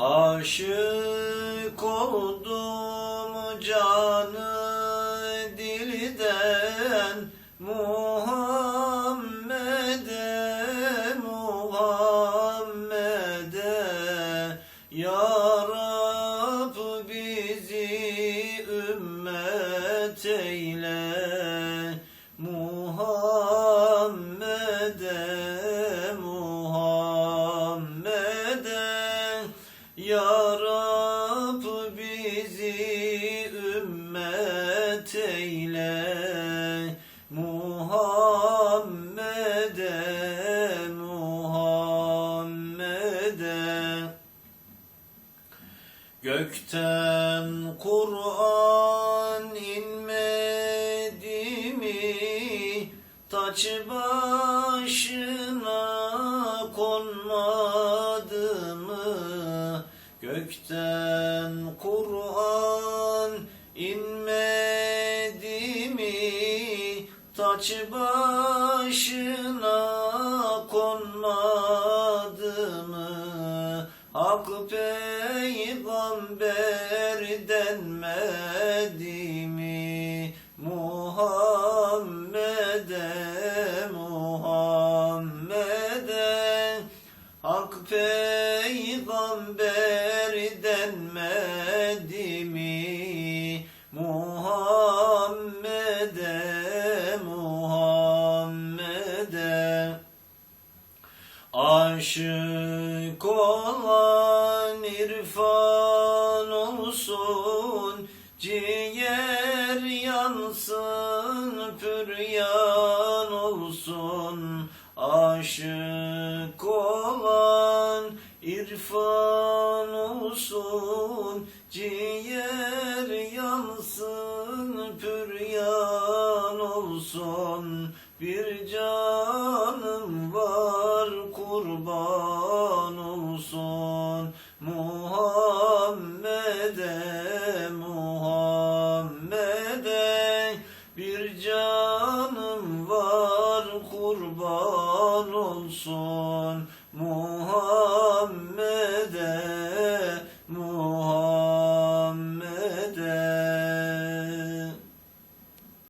Aşık oldum canı dilden Muhammed'e Muhammed'e. Ya Rab bizi ümmet eyle Muhammed'e ümmet eyle Muhammed'e Muhammed'e Gökten Kur'an inmedi mi? Taç başına konmadı mı? Gökten inmedi mi? Taç başına konmadı mı? Hak peygamber denmedi mi? Muhammed'e Muhammed'e Hak peygamber denmedi mi? Aşık olan irfan olsun Ciğer yansın püryan olsun. Aşık olan irfan olsun Ciğer yansın püryan olsun. Bir canım var kurban olsun. Muhammed'e Muhammed'e Bir canım var kurban olsun